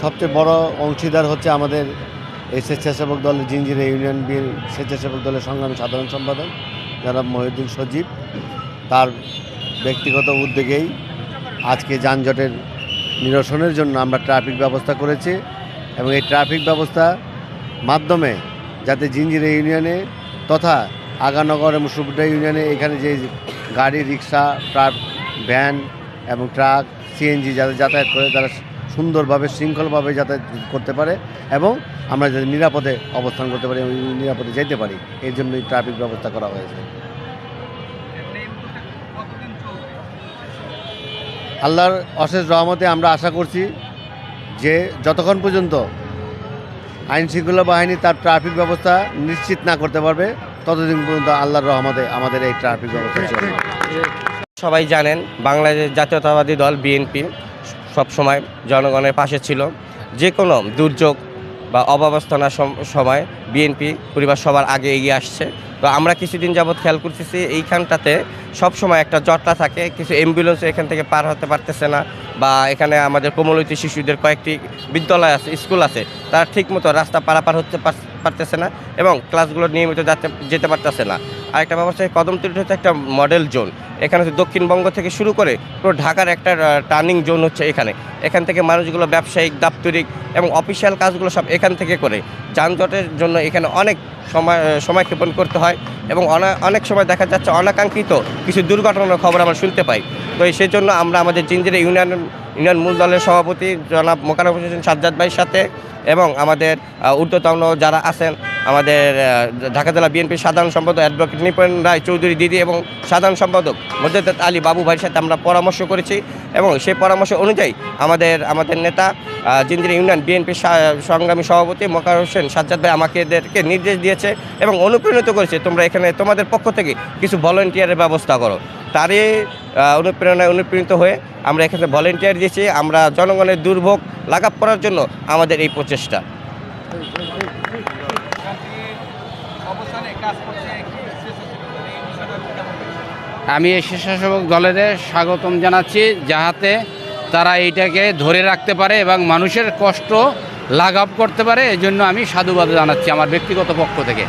সবচেয়ে বড় অংশীদার হচ্ছে আমাদের এই স্বেচ্ছাসেবক দল জিঞ্জিরা ইউনিয়ন বিল স্বেচ্ছাসেবক দলের সংগ্রামী সাধারণ সম্পাদক যারা মহিউদ্দিন সজীব। তার ব্যক্তিগত উদ্যোগেই আজকে যানজটের নিরসনের জন্য আমরা ট্রাফিক ব্যবস্থা করেছি এবং এই ট্রাফিক ব্যবস্থা মাধ্যমে যাতে জিঞ্জিরা ইউনিয়নে তথা আগানগর এবং সুবডা ইউনিয়নে এখানে যে গাড়ি, রিক্সা, ট্রাক, ভ্যান এবং ট্রাক, সিএনজি যাদের যাতায়াত করে তারা সুন্দরভাবে, শৃঙ্খলভাবে যাতায়াত করতে পারে এবং আমরা যাতে নিরাপদে অবস্থান করতে পারি এবং নিরাপদে যেতে পারি। এই জন্যই ট্রাফিক ব্যবস্থা করা হয়েছে। আল্লাহর অশেষ রহমতে আমরা আশা করছি যে যতক্ষণ পর্যন্ত আইন শৃঙ্খলা বাহিনী তার ট্রাফিক ব্যবস্থা নিশ্চিত না করতে পারবে, ততদিন পর্যন্ত আল্লাহর রহমতে আমাদের এই ট্রাফিক ব্যবস্থা চলবে। সবাই জানেন বাংলাদেশ জাতীয়তাবাদী দল বিএনপি সবসময় জনগণের পাশে ছিল। যে কোনো দুর্যোগ বা অব্যবস্থানার সম- সময় বিএনপি পরিবার সবার আগে এগিয়ে আসছে। তো আমরা কিছুদিন যাবৎ খেয়াল করতেছি এইখানটাতে সব সময় একটা জটলা থাকে, কিছু অ্যাম্বুলেন্স এখান থেকে পার হতে পারতেছে না বা এখানে আমাদের কোমলতি শিশুদের কয়েকটি বিদ্যালয় আছে, স্কুল আছে, তারা ঠিকমতো রাস্তা পারাপার হতে পার- পারতেছে না এবং ক্লাসগুলো নিয়মিত যাতে, যেতে পারতেছে না। আরেকটা ব্যাপার হচ্ছে কদমতলি হচ্ছে একটা মডেল জোন এখানে হচ্ছে দক্ষিণবঙ্গ থেকে শুরু করে পুরো ঢাকার একটা টার্নিং জোন হচ্ছে এখানে। এখান থেকে মানুষগুলো ব্যবসায়িক, দাপ্তরিক এবং অফিসিয়াল কাজগুলো সব এখান থেকে করে। যানজটের জন্য এখানে অনেক সময় সময় ক্ষেপণ করতে হয় এবং অনে- অনেক সময় দেখা যাচ্ছে অনাকাঙ্ক্ষিত কিছু দুর্ঘটনার খবর আমরা শুনতে পাই। তো সেই জন্য আমরা আমাদের জিঞ্জিরা ইউনিয়ন ইউনিয়ন মূল দলের সভাপতি জনাব মোকারম হোসেন সাজ্জাদ ভাইয়ের সাথে এবং আমাদের ঊর্ধ্বতন যারা আছেন আমাদের ঢাকা জেলা বিএনপির সাধারণ সম্পাদক অ্যাডভোকেট নিপন রায় চৌধুরী দিদি এবং সাধারণ সম্পাদক মজেদ আলী বাবু ভাইয়ের সাথে আমরা পরামর্শ করেছি এবং সেই পরামর্শ অনুযায়ী আমাদের আমাদের নেতা জিঞ্জিরা ইউনিয়ন বিএনপির সংগ্রামী সভাপতি মোকার হোসেন সাজ্জাদ ভাই আমাকে এদেরকে নির্দেশ দিয়েছে এবং অনুপ্রাণিত করেছে, তোমরা এখানে তোমাদের পক্ষ থেকে কিছু ভলেন্টিয়ারের ব্যবস্থা করো। তারই অনুপ্রেরণায় অনুপ্রাণিত হয়ে আমরা এখানে ভলেন্টিয়ার দিয়েছি, আমরা জনগণের দুর্ভোগ লাঘব করার জন্য আমাদের এই প্রচেষ্টা। আমি এই স্বেচ্ছাসেবক দলের স্বাগতম জানাচ্ছি, যাহাতে তারা এইটাকে ধরে রাখতে পারে এবং মানুষের কষ্ট লাঘব করতে পারে। এজন্য আমি সাধুবাদ জানাচ্ছি আমার ব্যক্তিগত পক্ষ থেকে।